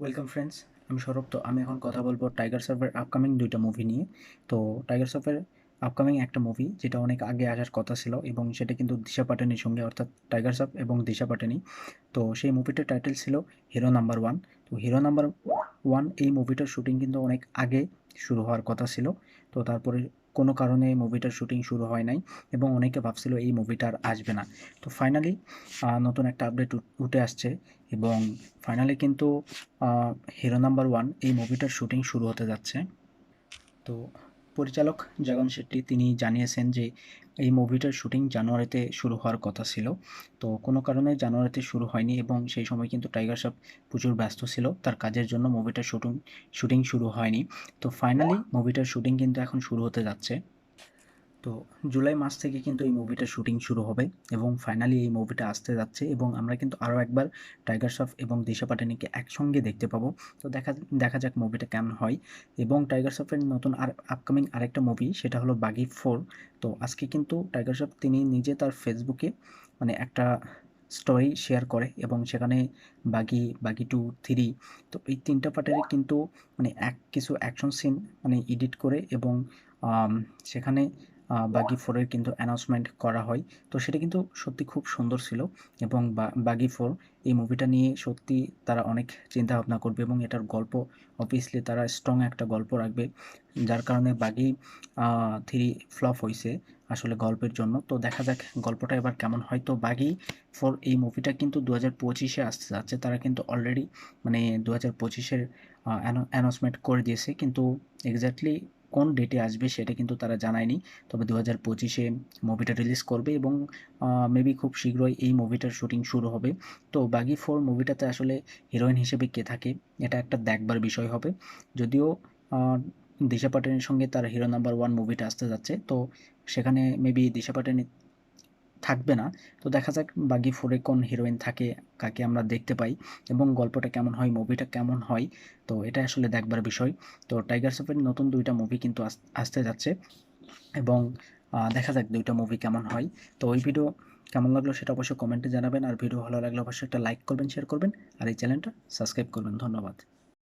Welcome friends আমি সৌরভ, তো আমি এখন কথা বলব টাইগার শ্রফের আপকামিং দুইটা মুভি নিয়ে। তো টাইগার শ্রফের আপকামিং একটা মুভি যেটা অনেক আগে আসার কথা ছিল এবং সেটা কিন্তু দিশা পাটানির সঙ্গে, অর্থাৎ টাইগার শ্রফ এবং দিশা পাটানি। তো সেই মুভিটার টাইটেল ছিল হিরো নাম্বার ওয়ান তো হিরো নাম্বার ওয়ান এই মুভিটার শুটিং কিন্তু অনেক আগে শুরু হওয়ার কথা ছিল। তো তারপরে কোনো কারণে মুভিটার শুটিং শুরু হয় নাই এবং অনেকে ভাবছিল এই মুভিটা আর আসবে না। তো ফাইনালি নতুন একটা আপডেট উঠে আসছে এবং ফাইনালি কিন্তু হিরো নাম্বার ওয়ান এই মুভিটার শুটিং শুরু হতে যাচ্ছে। তো পরিচালক জগন শেট্টি, তিনি জানিয়েছেন যে এই মুভিটার শুটিং জানুয়ারিতে শুরু হওয়ার কথা ছিল। তো কোনো কারণে জানুয়ারিতে শুরু হয়নি এবং সেই সময় কিন্তু টাইগার সাপ প্রচুর ব্যস্ত ছিল। তার কাজের জন্য মুভিটার শুটিং শুটিং শুরু হয়নি। তো ফাইনালি মুভিটার শুটিং কিন্তু এখন শুরু হতে যাচ্ছে। তো জুলাই মাস থেকে কিন্তু এই মুভিটার শুটিং শুরু হবে এবং ফাইনালি এই মুভিটা আসতে যাচ্ছে এবং আমরা কিন্তু আরও একবার টাইগার শ্রফ এবং দিশা পাটানিকে একসঙ্গে দেখতে পাবো। তো দেখা দেখা যাক মুভিটা কেমন হয়। এবং টাইগার শ্রফের নতুন আর আপকামিং আরেকটা মুভি সেটা হলো বাগি ফোর তো আজকে কিন্তু টাইগার শ্রফ তিনি নিজে তার ফেসবুকে মানে একটা স্টোরি শেয়ার করে এবং সেখানে বাগি বাগি টু থ্রি তো এই তিনটা পার্টেরই কিন্তু মানে এক কিছু অ্যাকশন সিন মানে এডিট করে এবং সেখানে বাগি ফোরের কিন্তু অ্যানাউন্সমেন্ট করা হয়। তো সেটা কিন্তু সত্যি খুব সুন্দর ছিল এবং বাগি ফোর এই মুভিটা নিয়ে সত্যি তারা অনেক চিন্তা ভাবনা করবে এবং এটার গল্প অবভিয়াসলি তারা স্ট্রং একটা গল্প রাখবে, যার কারণে বাগি থ্রি ফ্লপ হয়েছে আসলে গল্পের জন্য। তো দেখা যাক গল্পটা এবার কেমন হয়। তো বাগি ফর এই মুভিটা কিন্তু দু হাজার পঁচিশে আসতে যাচ্ছে। তারা কিন্তু অলরেডি মানে দু হাজার পঁচিশের অ্যানাউন্সমেন্ট করে দিয়েছে। কিন্তু এক্স্যাক্টলি কোন ডেটে আসবে সেটা কিন্তু তারা জানায়নি। তবে দু হাজার পঁচিশে মুভিটা রিলিজ করবে এবং মেবি খুব শীঘ্রই এই মুভিটার শুটিং শুরু হবে। তো বাগি ফোর মুভিটাতে আসলে হিরোইন হিসেবে কে থাকে, এটা একটা দেখবার বিষয় হবে। যদিও দিশা পাটানির সঙ্গে তার হিরো নাম্বার ওয়ান মুভিটা আসতে যাচ্ছে, তো সেখানে মেবি দিশা পাটানি থাকবে না। তো দেখা যাক বাগি ফোরে কোন হিরোইন থাকে, কাকে আমরা দেখতে পাই এবং গল্পটা কেমন হয় মুভিটা কেমন হয়। তো এটা আসলে দেখবার বিষয়। তো টাইগার সফের নতুন দুইটা মুভি কিন্তু আসতে যাচ্ছে এবং দেখা যাক দুইটা মুভি কেমন হয়। তো ওই ভিডিও কেমন লাগল সেটা অবশ্যই কমেন্টে জানাবেন। আর ভিডিও ভালো লাগলে অবশ্যই একটা লাইক করবেন শেয়ার করবেন। আর এই চ্যানেলটা সাবস্ক্রাইব করবেন। ধন্যবাদ।